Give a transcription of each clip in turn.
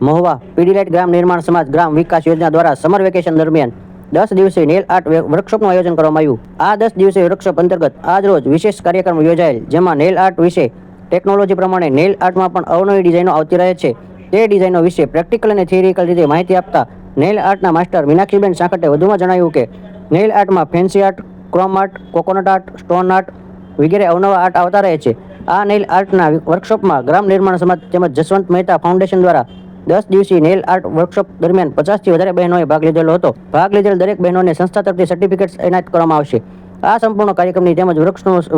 મહુવા પીડીલાઇટ ગ્રામ નિર્માણ સમાજ ગ્રામ વિકાસ યોજના દ્વારા સમર વેકેશન દરમિયાન દસ દિવસે નેલ આર્ટ વર્કશોપનું આયોજન કરવામાં આવ્યું. આ દસ દિવસે વર્કશોપ અંતર્ગત આજ રોજ વિશેષ કાર્યક્રમ યોજાયેલ, જેમાં નેલ આર્ટ વિશે ટેકનોલોજી પ્રમાણે નેલ આર્ટમાં પણ અવનવી ડિઝાઇનો આવતી રહે છે. તે ડિઝાઇનો વિશે પ્રેક્ટિકલ અને થિયરિકલ રીતે માહિતી આપતા નેલ આર્ટના માસ્ટર મીનાક્ષીબેન સાંકટે વધુમાં જણાવ્યું કે, nail આર્ટમાં fancy art, chrome art, coconut art, stone art વગેરે અવનવા આર્ટ આવતા રહે છે. આ નેલ આર્ટના વર્કશોપમાં ગ્રામ નિર્માણ સમાજ તેમજ જસવંત મહેતા ફાઉન્ડેશન દ્વારા દસ દિવસીય નેલ આર્ટ વર્કશોપ દરમિયાન પચાસથી વધારે બહેનોએ ભાગ લીધેલો હતો. ભાગ લીધેલ દરેક બહેનોને સંસ્થા તરફથી સર્ટિફિકેટ્સ એનાયત કરવામાં આવશે. આ સંપૂર્ણ કાર્યક્રમની તેમજ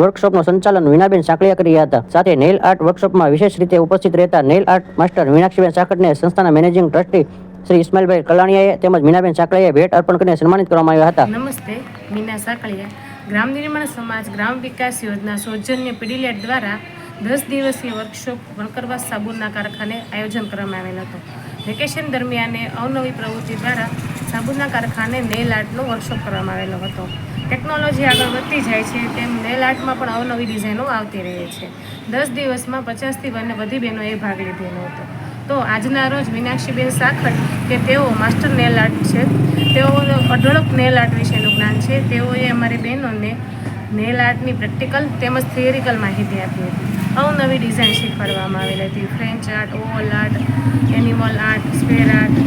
વર્કશોપનું સંચાલન વિનાબેન સાંકળિયા કર્યા હતા. સાથે નેલ આર્ટ વર્કશોપમાં વિશેષ રીતે ઉપસ્થિત રહેતા નેલ આર્ટ માસ્ટર મીનાક્ષીબેન સાંકટને સંસ્થાના મેનેજિંગ ટ્રસ્ટી શ્રી ઇસ્માઇલભાઈ કલાણીયાએ તેમજ મીનાબેન સાંકળિયાએ ભેટ અર્પણ કરીને સન્માનિત કરવામાં આવ્યા હતા. નમસ્તે, મીના સાકળિયા. ગ્રામ નિર્માણ સમાજ ગ્રામ વિકાસ યોજના સૌજન્ય પીડીલેટ દ્વારા દસ દિવસીય વર્કશોપ વણકરવા સાબુના કારખાને આયોજન કરવામાં આવેલ હતો. વેકેશન દરમિયાન અવનવી પ્રવૃત્તિ દ્વારા સાબુના કારખાને નેલ આર્ટનો વર્કશોપ કરવામાં આવેલો હતો. ટેકનોલોજી આગળ વધતી જાય છે તેમ નેલ આર્ટમાં પણ અવનવી ડિઝાઇનો આવતી રહે છે. દસ દિવસમાં પચાસથી બંને બધી બહેનોએ ભાગ લીધેલો હતો. તો આજના રોજ મીનાક્ષીબેન સાખટ કે તેઓ માસ્ટર નેલ આર્ટ છે, તેઓ અઢળક નેલ આર્ટ વિશેનું જ્ઞાન છે, તેઓએ અમારી બહેનોને નેલ આર્ટની પ્રેક્ટિકલ તેમજ થિયરિકલ માહિતી આપી હતી. અવનવી ડિઝાઇન શીખવાડવામાં આવેલી હતી. French art oval art animal art spare art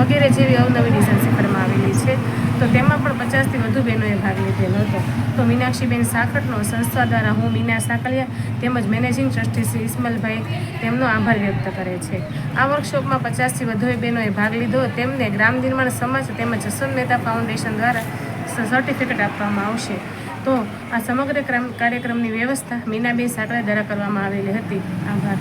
વગેરે જેવી અવનવી ડિઝાઇન શીખવાડવામાં આવેલી છે. તો તેમાં પણ પચાસથી વધુ બહેનોએ ભાગ લીધેલો હતો. તો મીનાક્ષીબેન સાખટનો સંસ્થા દ્વારા હું મીના સાકલિયા તેમજ મેનેજિંગ ટ્રસ્ટી શ્રી ઇસ્મલભાઈ તેમનો આભાર વ્યક્ત કરે છે. આ વર્કશોપમાં પચાસથી વધુ બહેનોએ ભાગ લીધો. તેમને ગ્રામ નિર્માણ સમાજ તેમજ જસવંત મહેતા ફાઉન્ડેશન દ્વારા સર્ટિફિકેટ આપવામાં આવશે. તો આ સમગ્ર કાર્યક્રમની વ્યવસ્થા મીનાબેન સાંકળા દ્વારા કરવામાં આવેલી હતી. આભાર.